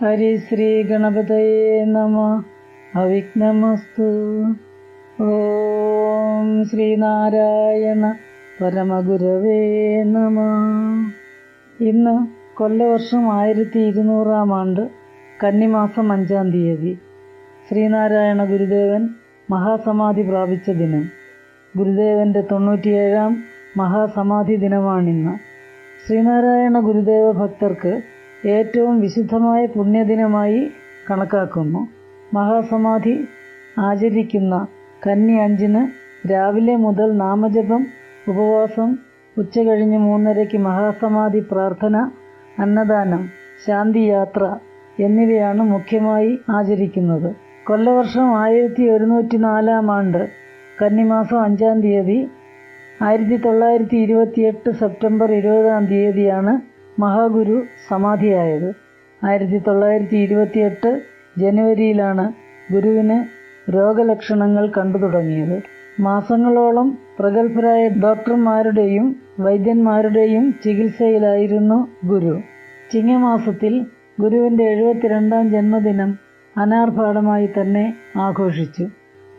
ഹരിശ്രീ ഗണപതയേ നമ അവിഘ്നമസ്തു ഓം ശ്രീനാരായണ പരമഗുരവേ നമ ഇന്ന് കൊല്ലവർഷം ആയിരത്തി ഇരുന്നൂറാം ആണ്ട് കന്നിമാസം അഞ്ചാം തീയതി. ശ്രീനാരായണ ഗുരുദേവൻ മഹാസമാധി പ്രാപിച്ച ദിനം. ഗുരുദേവന്റെ തൊണ്ണൂറ്റിയേഴാം മഹാസമാധി ദിനമാണിന്ന്. ശ്രീനാരായണ ഗുരുദേവ ഭക്തർക്ക് ഏറ്റവും വിശുദ്ധമായ പുണ്യദിനമായി കണക്കാക്കുന്നു. മഹാസമാധി ആചരിക്കുന്ന കന്നി അഞ്ചിന് രാവിലെ മുതൽ നാമജപം ഉപവാസം ഉച്ചകഴിഞ്ഞ് മൂന്നരയ്ക്ക് മഹാസമാധി പ്രാർത്ഥന അന്നദാനം ശാന്തിയാത്ര എന്നിവയാണ് മുഖ്യമായി ആചരിക്കുന്നത്. കൊല്ലവർഷം ആയിരത്തി ഒരുന്നൂറ്റി നാലാം ആണ്ട് കന്നിമാസം അഞ്ചാം തീയതി ആയിരത്തി തൊള്ളായിരത്തി ഇരുപത്തിയെട്ട് സെപ്റ്റംബർ ഇരുപതാം തീയതിയാണ് മഹാഗുരു സമാധിയായത്. ആയിരത്തി തൊള്ളായിരത്തി ഇരുപത്തിയെട്ട് ജനുവരിയിലാണ് ഗുരുവിന് രോഗലക്ഷണങ്ങൾ കണ്ടു തുടങ്ങിയത്. മാസങ്ങളോളം പ്രഗത്ഭരായ ഡോക്ടർമാരുടെയും വൈദ്യന്മാരുടെയും ചികിത്സയിലായിരുന്നു ഗുരു. ചിങ്ങമാസത്തിൽ ഗുരുവിന്റെ എഴുപത്തിരണ്ടാം ജന്മദിനം അനാർഭാടമായി തന്നെ ആഘോഷിച്ചു.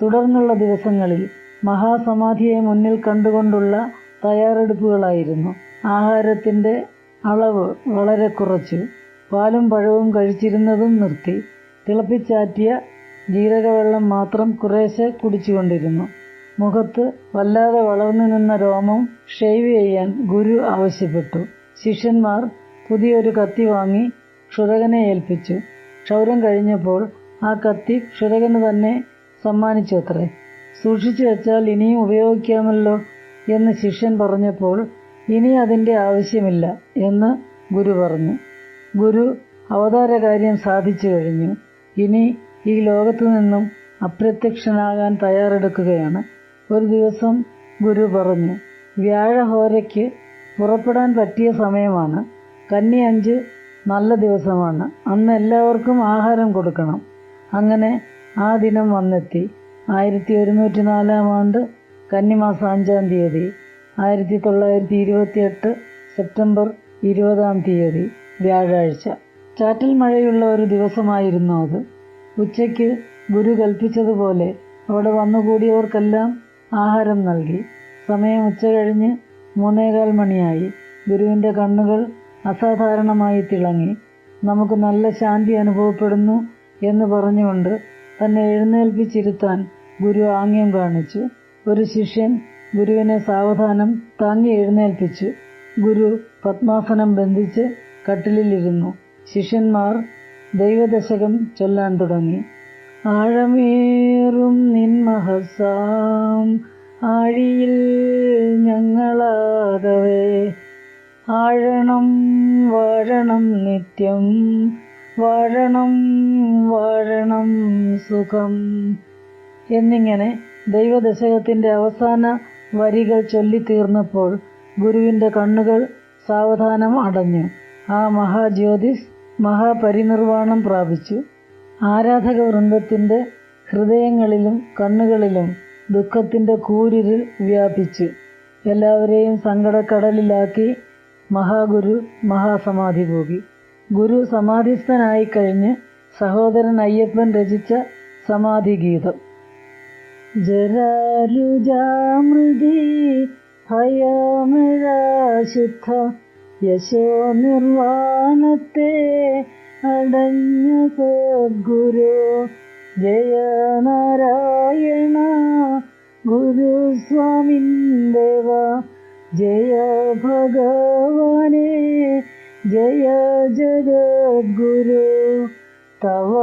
തുടർന്നുള്ള ദിവസങ്ങളിൽ മഹാസമാധിയെ മുന്നിൽ കണ്ടുകൊണ്ടുള്ള തയ്യാറെടുപ്പുകളായിരുന്നു. ആഹാരത്തിന്റെ അളവ് വളരെ കുറച്ച്. പാലും പഴവും കഴിച്ചിരുന്നതും നിർത്തി. തിളപ്പിച്ചാറ്റിയ ജീരകവെള്ളം മാത്രം കുറേശ്ശെ കുടിച്ചുകൊണ്ടിരുന്നു. മുഖത്ത് വല്ലാതെ വളർന്നു നിന്ന രോമം ഷെയ്വ് ചെയ്യാൻ ഗുരു ആവശ്യപ്പെട്ടു. ശിഷ്യന്മാർ പുതിയൊരു കത്തി വാങ്ങി ക്ഷുരകനെ ഏൽപ്പിച്ചു. ക്ഷൗരം കഴിഞ്ഞപ്പോൾ ആ കത്തി ക്ഷുരകന് തന്നെ സമ്മാനിച്ചു അത്രേ. സൂക്ഷിച്ചു വെച്ചാൽ ഇനിയും ഉപയോഗിക്കാമല്ലോ എന്ന് ശിഷ്യൻ പറഞ്ഞപ്പോൾ ഇനി അതിന്റെ ആവശ്യമില്ല എന്ന് ഗുരു പറഞ്ഞു. ഗുരു അവതാര കാര്യം സാധിച്ചു കഴിഞ്ഞു. ഇനി ഈ ലോകത്തു നിന്നും അപ്രത്യക്ഷനാകാൻ തയ്യാറെടുക്കുകയാണ്. ഒരു ദിവസം ഗുരു പറഞ്ഞു വ്യാഴഹോരയ്ക്ക് പുറപ്പെടാൻ പറ്റിയ സമയമാണ്. കന്നി അഞ്ച് നല്ല ദിവസമാണ്. അന്ന് എല്ലാവർക്കും ആഹാരം കൊടുക്കണം. അങ്ങനെ ആ ദിനം വന്നെത്തി. ആയിരത്തി ഒരുന്നൂറ്റി നാലാം ആണ്ട് കന്നിമാസം അഞ്ചാം തീയതി. ആയിരത്തി തൊള്ളായിരത്തി ഇരുപത്തിയെട്ട് സെപ്റ്റംബർ ഇരുപതാം തീയതി വ്യാഴാഴ്ച. ചാറ്റൽ മഴയുള്ള ഒരു ദിവസമായിരുന്നു അത്. ഉച്ചയ്ക്ക് ഗുരു കൽപ്പിച്ചതുപോലെ അവിടെ വന്നുകൂടിയവർക്കെല്ലാം ആഹാരം നൽകി. സമയം ഉച്ച കഴിഞ്ഞ് മൂന്നേകാൽ മണിയായി. ഗുരുവിന്റെ കണ്ണുകൾ അസാധാരണമായി തിളങ്ങി. നമുക്ക് നല്ല ശാന്തി അനുഭവപ്പെടുന്നു എന്ന് പറഞ്ഞുകൊണ്ട് തന്നെ എഴുന്നേൽപ്പിച്ചിരുത്താൻ ഗുരു ആംഗ്യം കാണിച്ചു. ഒരു ശിഷ്യൻ ഗുരുവിനെ സാവധാനം താങ്ങി എഴുന്നേൽപ്പിച്ചു ഗുരു പത്മാസനം ബന്ധിച്ച് കട്ടിലിലിരുന്നു. ശിഷ്യന്മാർ ദൈവദശകം ചൊല്ലാൻ തുടങ്ങി. ആഴമേറും നിന്മഹസാം ആഴിയിൽ ഞങ്ങളാകവേ ആഴണം വാഴണം നിത്യം. വാഴണം വാഴണം സുഖം. എന്നിങ്ങനെ ദൈവദശകത്തിന്റെ അവസാന വരികൾ ചൊല്ലിത്തീർന്നപ്പോൾ ഗുരുവിന്റെ കണ്ണുകൾ സാവധാനം അടഞ്ഞു. ആ മഹാജ്യോതിസ് മഹാപരിനിർവാണം പ്രാപിച്ചു. ആരാധക വൃന്ദത്തിന്റെ ഹൃദയങ്ങളിലും കണ്ണുകളിലും ദുഃഖത്തിന്റെ കൂരിരുൾ വ്യാപിച്ചു. എല്ലാവരെയും സങ്കടക്കടലിലാക്കി മഹാഗുരു മഹാസമാധി പോകി ഗുരു സമാധിസ്ഥനായി കഴിഞ്ഞ് സഹോദരൻ അയ്യപ്പൻ രചിച്ച സമാധി ഗീതം ജരാരുജാമൃതി ഭയമരാശുദ്ധ യശോ നിർവാണത്തെ അടഞ്ഞ സദ്ഗുരു ജയനാരായണ ഗുരുസ്വാമിൻ ദേവ ജയ ഭഗവാനേ ജയ ജഗദ്ഗുരു. തവ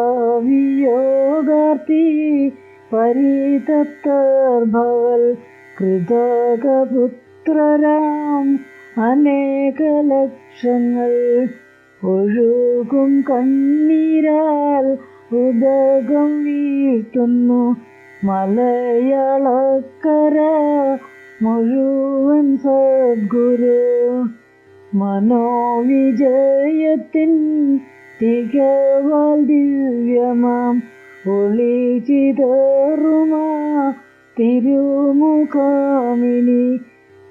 പരിതപ്തർഭവൽ കൃതകപുത്രരാം അനേക ലക്ഷങ്ങൾ ഒഴുകും കണ്ണീരാൽ ഉദകം വീഴ്ത്തുന്നു മലയാളക്കര മുഴുവൻ സദ്ഗുരു. മനോവിജയത്തിൻ തികവാൽ ദിവ്യമാം. ഒളി ചിതറുമാ തിരുമുഖാമിനി.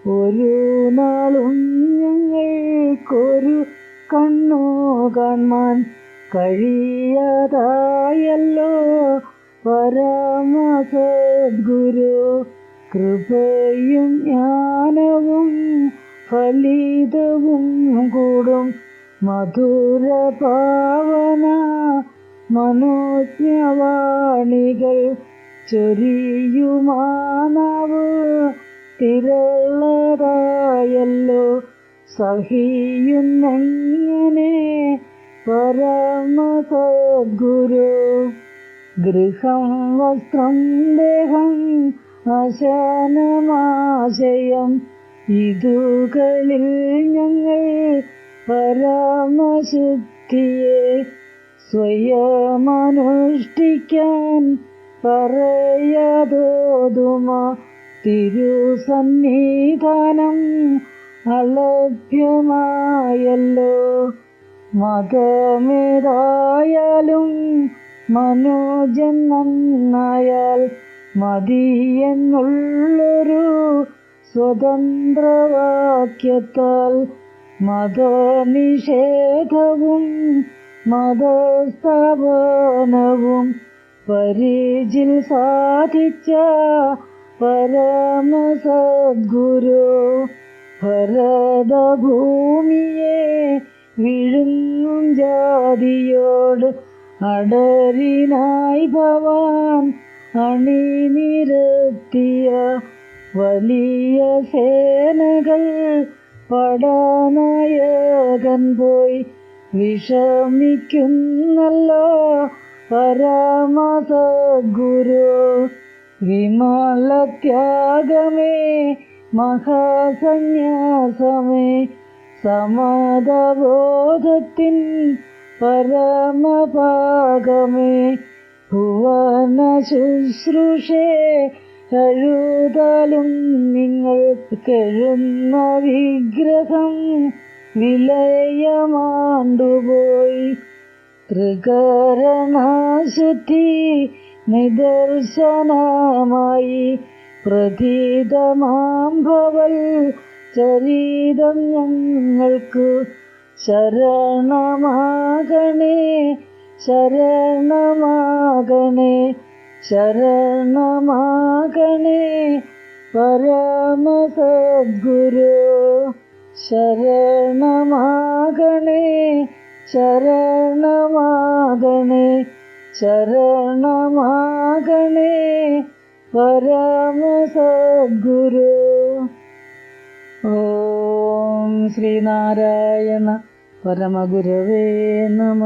ഒരു നാളും ഞങ്ങൾക്കൊരു കണ്ണു കാൺമാൻ കഴിയാതായല്ലോ. പരമസദ്ഗുരു കൃപയും ജ്ഞാനവും ഫലിതവും കൂടും. മധുര പാവന മനോജ്ഞവാണികൾ ചൊരിയുമാനാവ്. തിരളതായല്ലോ സഹിയുന്നെങ്ങനെ പരമസദ്ഗുരു ഗൃഹം വസ്ത്രം ദേഹം അശനമാശയം ഇതുകളിൽ ഞങ്ങൾ പരമശുദ്ധിയെ സ്വയമനുഷ്ഠിക്കാൻ പറയാതോതുമ തിരുസന്നിധാനം അലഭ്യമായല്ലോ. മതമേതായാലും മനോജൻ നന്നായാൽ മതിയെന്നുള്ളൊരു സ്വതന്ത്രവാക്യത്താൽ മതനിഷേധവും മതസ്ഥാപനവും പരിചിൽ സാധിച്ച പരമസദ്ഗുരു ഭരതഭൂമിയെ വിഴുങ്ങും ജാതിയോട് അടരിനായി ഭവാൻ അണിനിരത്തിയ വലിയ സേനകൾ പടനായകൻ പോയി വിഷമിക്കുന്നല്ലോ പരമസദ്ഗുരു. വിമലത്യാഗമേ മഹാസന്യാസമേ സമതബോധത്തിൻ പരമഭാഗമേ ഭുവന ശുശ്രൂഷേ കഴുതലും നിങ്ങൾ കെഴുന്ന വിഗ്രഹം. വിലയമാണ്ടുപോയി ത്രികരണശുദ്ധി നിദർശനമായി. പ്രതീതമാംഭവൽ ചരിതം ഞങ്ങൾക്ക് ശരണമാകണേ ശരണമാകണേ ശരണമാകണേ. പരമസദ്ഗുരു ശരണമാകണേ ശരണമാകണേ ശരണമാകണേ പരമസദ്ഗുരു. ഓം ശ്രീനാരായണ പരമഗുരവേ നമ.